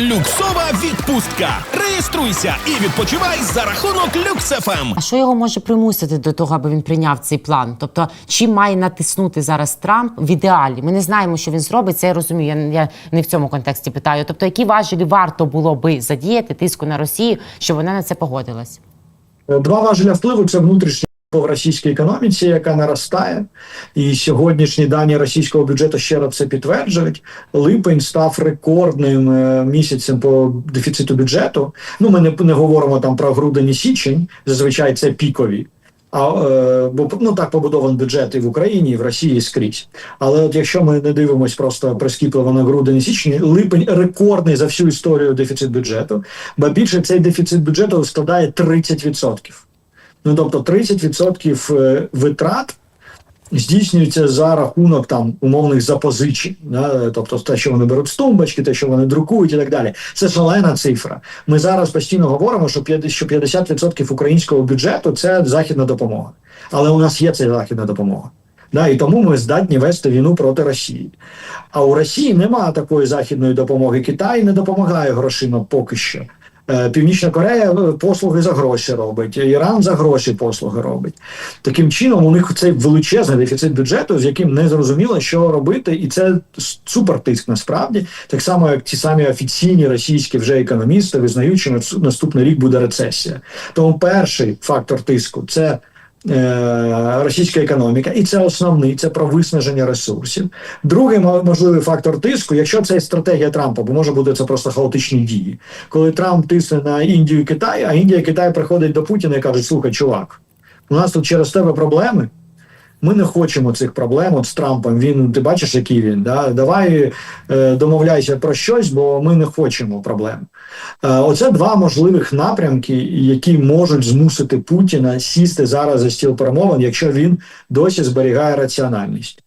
Люксова відпустка. Реєструйся і відпочивай за рахунок Люксефем. А що його може примусити до того, аби він прийняв цей план? Тобто, чим має натиснути зараз Трамп в ідеалі? Ми не знаємо, що він зробить. Це я розумію. Я, я не в цьому контексті питаю. Тобто, які важелі варто було би задіяти тиску на Росію, щоб вона на це погодилась? Два важеля впливу це внутрішній в російській економіці, яка наростає, і сьогоднішні дані російського бюджету ще раз це підтверджують. Липень став рекордним е, місяцем по дефіциту бюджету. Ну, ми не, не говоримо там про грудень і січень, зазвичай це пікові. А е, бо ну так побудований бюджет і в Україні, і в Росії і скрізь. Але от якщо ми не дивимось просто прискіпливо на грудень і січень, липень рекордний за всю історію дефіцит бюджету, бо більше цей дефіцит бюджету складає 30%. Ну тобто 30% е, витрат здійснюється за рахунок там умовних запозичень, да? тобто те, що вони беруть з тумбочки, те, що вони друкують, і так далі. Це шалена цифра. Ми зараз постійно говоримо, що 50% що 50% українського бюджету це західна допомога. Але у нас є ця західна допомога. Да, і тому ми здатні вести війну проти Росії. А у Росії немає такої західної допомоги. Китай не допомагає грошима поки що. Е, Північна Корея е, послуги за гроші робить, Іран за гроші послуги робить. Таким чином, у них цей величезний дефіцит бюджету, з яким не зрозуміло, що робити, і це супертиск насправді, так само, як ті самі офіційні російські вже економісти визнають, що наступний рік буде рецесія. Тому перший фактор тиску це. Е, Російська економіка, і це основний, це про виснаження ресурсів. Другий мо- можливий фактор тиску, якщо це стратегія Трампа, бо може бути це просто хаотичні дії. Коли Трамп тисне на Індію і Китай, а Індія і Китай приходять до Путіна і кажуть: слухай, чувак, у нас тут через тебе проблеми. Ми не хочемо цих проблем от з Трампом. Він ти бачиш, який він. Да? Давай е, домовляйся про щось, бо ми не хочемо проблем. Е, оце два можливих напрямки, які можуть змусити Путіна сісти зараз за стіл перемовин, якщо він досі зберігає раціональність.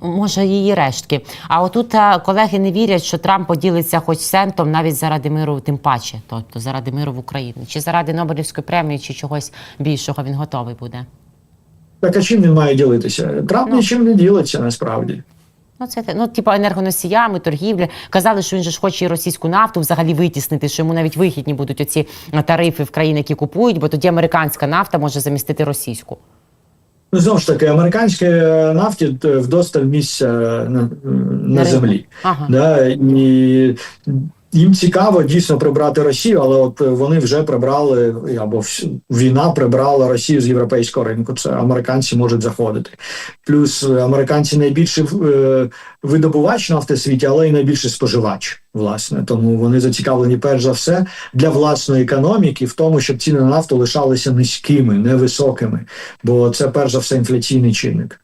Може, її рештки. А отут е, колеги не вірять, що Трамп поділиться хоч центом навіть заради миру, тим паче, тобто заради миру в Україні, чи заради Нобелівської премії, чи чогось більшого він готовий буде. Так а чим він має ділитися? Трамп Ну. нічим не ділиться насправді. Ну, це ну, типу енергоносіями, торгівлі. Казали, що він же ж хоче і російську нафту взагалі витіснити, що йому навіть вигідні будуть оці е, тарифи в країни, які купують, бо тоді американська нафта може замістити російську. Ну, знову ж таки, американській нафті е, вдосталь місця на, на ринку. землі. Ага. Да, і їм цікаво дійсно прибрати Росію, але от вони вже прибрали або війна прибрала Росію з європейського ринку. Це американці можуть заходити. Плюс е, американці найбільший е, видобувач нафти в світі, але й найбільший споживач. Власне, тому вони зацікавлені перш за все для власної економіки в тому, щоб ціни на нафту лишалися низькими, невисокими, бо це перш за все інфляційний чинник.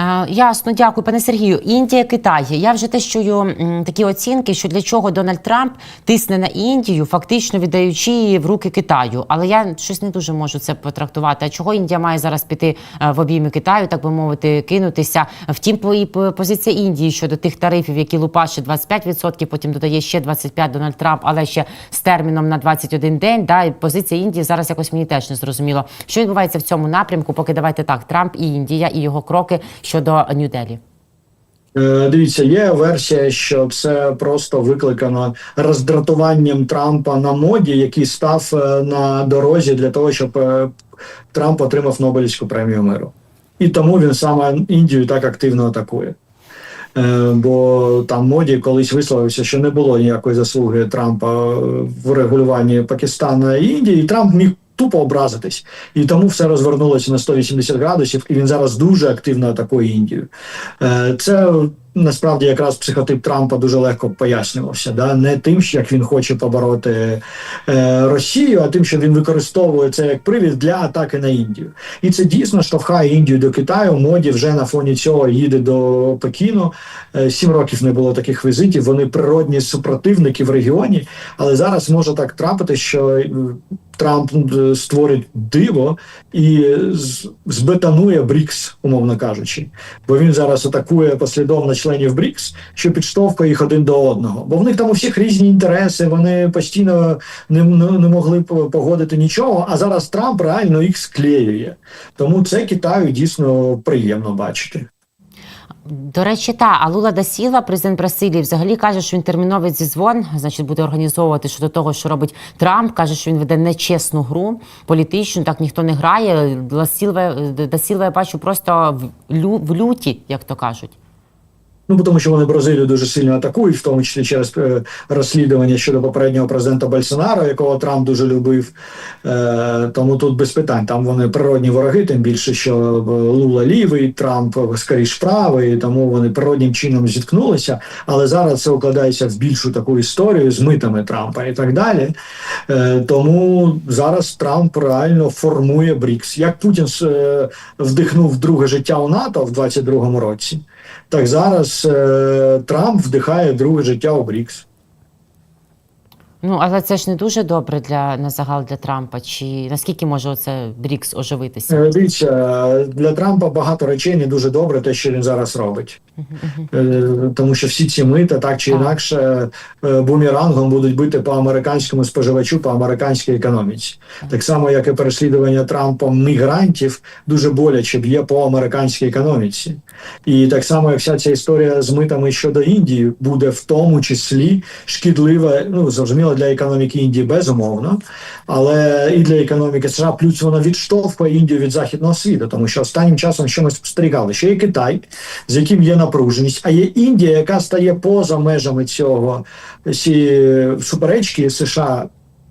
Е, Ясно, дякую, пане Сергію. Індія, Китай. Я вже теж чую такі оцінки, що для чого Дональд Трамп тисне на Індію, фактично віддаючи її в руки Китаю. Але я щось не дуже можу це потрактувати. А чого Індія має зараз піти е, в обійми Китаю, так би мовити, кинутися? Втім, позиція Індії щодо тих тарифів, які лупаше 25%, потім додає ще 25 Дональд Трамп, але ще з терміном на 21 день. Да, і позиція Індії зараз якось мені теж не зрозуміло. Що відбувається в цьому напрямку? Поки давайте так: Трамп і Індія і його кроки щодо Нью-Делі. Дивіться, є версія, що це просто викликано роздратуванням Трампа на моді, який став е, на дорозі для того, щоб е, Трамп отримав Нобелівську премію миру. І тому він саме Індію так активно атакує. Е, Бо там моді колись висловився, що не було ніякої заслуги Трампа в регулюванні Пакистана і Індії, і Трамп міг тупо образитись. І тому все розвернулося на 180 градусів, і він зараз дуже активно атакує Індію. Е, Це насправді якраз психотип Трампа дуже легко пояснювався. Да? Не тим, як він хоче побороти е, Росію, а тим, що він використовує це як привід для атаки на Індію. І це дійсно штовхає Індію до Китаю. Моді вже на фоні цього їде до Пекіну. Е, Сім років не було таких візитів. Вони природні супротивники в регіоні, але зараз може так трапити, що Трамп е, створить диво і з- збетонує БРІКС, умовно кажучи. Бо він зараз атакує послідовно членів БРІКС, що підштовхує їх один до одного. Бо в них там у всіх різні інтереси, вони постійно не, не могли погодити нічого. А зараз Трамп реально їх склеює. Тому це Китаю дійсно приємно бачити. До речі, та а Лула да Сілва, президент Бразилії, взагалі каже, що він терміновий зізвон, значить, буде організовувати щодо того, що робить Трамп. каже, що він веде нечесну гру політичну, так ніхто не грає. Сілва, да Сілва я бачу просто в люті, як то кажуть. Ну, тому що вони Бразилію дуже сильно атакують, в тому числі через е, розслідування щодо попереднього президента Бальсонаро, якого Трамп дуже любив. Е, тому тут без питань. Там вони природні вороги, тим більше, що е, Лула лівий, Трамп скоріш правий, тому вони природнім чином зіткнулися. Але зараз це укладається в більшу таку історію з митами Трампа і так далі. Е, тому зараз Трамп реально формує БРІКС. Як Путін е, вдихнув друге життя у НАТО в 22-му році. Так зараз е, Трамп вдихає друге життя у БРІКС. Ну але це ж не дуже добре для на загал для Трампа. Чи наскільки може оце Брікс оживитися? Е, Дивіться, для Трампа багато речей не дуже добре, те, що він зараз робить. Е, Тому що всі ці мита так чи інакше е, бумерангом будуть бити по американському споживачу, по американській економіці. Так само, як і переслідування Трампом мігрантів, дуже боляче б'є по американській економіці. І так само, як вся ця історія з митами щодо Індії буде в тому числі шкідлива, ну зрозуміло, для економіки Індії безумовно, але і для економіки США, плюс вона відштовхує Індію від західного світу, тому що останнім часом, що ми спостерігали, що є Китай, з яким є напруженість, а є Індія, яка стає поза межами цього суперечки США.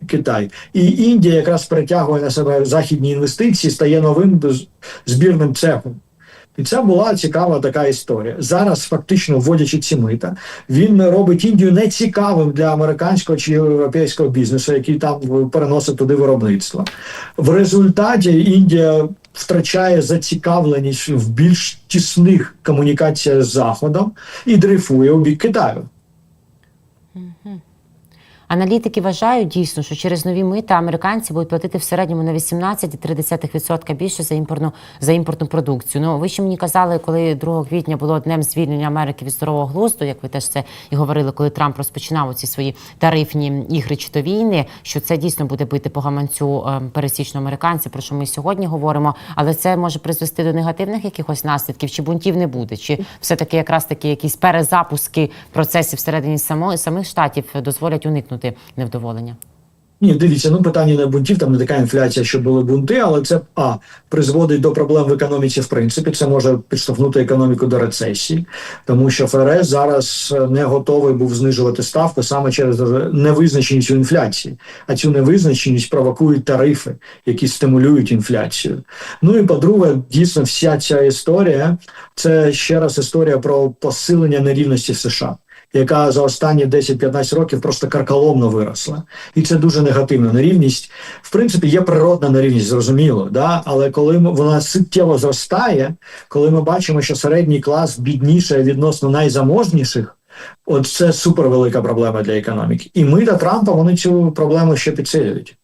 Китай і Індія якраз притягує на себе західні інвестиції, стає новим збірним цехом. І це була цікава така історія. Зараз, фактично, вводячи ці мита, він робить Індію нецікавим для американського чи європейського бізнесу, який там переносить туди виробництво. В результаті Індія втрачає зацікавленість в більш тісних комунікаціях з Заходом і дрейфує у бік Китаю. Аналітики вважають дійсно, що через нові мита американці будуть платити в середньому на 18,3% більше за імпортну за імпортну продукцію. Ну ви ще мені казали, коли 2 квітня було днем звільнення Америки від здорового глузду, як ви теж це і говорили, коли Трамп розпочинав ці свої тарифні ігри чи то війни, що це дійсно буде бити по гаманцю е, пересічного американця, про що ми сьогодні говоримо. Але це може призвести до негативних якихось наслідків, чи бунтів не буде, чи все таки якраз таки якісь перезапуски процесів всередині само, самих штатів дозволять уникнути невдоволення. Ні, дивіться, ну питання не бунтів, там не така інфляція, що були бунти, але це а призводить до проблем в економіці. В принципі, це може підштовхнути економіку до рецесії, тому що ФРС зараз не готовий був знижувати ставку саме через невизначеність інфляції. А цю невизначеність провокують тарифи, які стимулюють інфляцію. Ну і по-друге, дійсно, вся ця історія це ще раз історія про посилення нерівності в США яка за останні 10-15 років просто карколомно виросла, і це дуже негативна нерівність. В принципі, є природна нерівність, зрозуміло, да? але коли вона суттєво зростає, коли ми бачимо, що середній клас бідніше відносно найзаможніших. От це супервелика проблема для економіки, і ми та Трампа вони цю проблему ще підсилюють.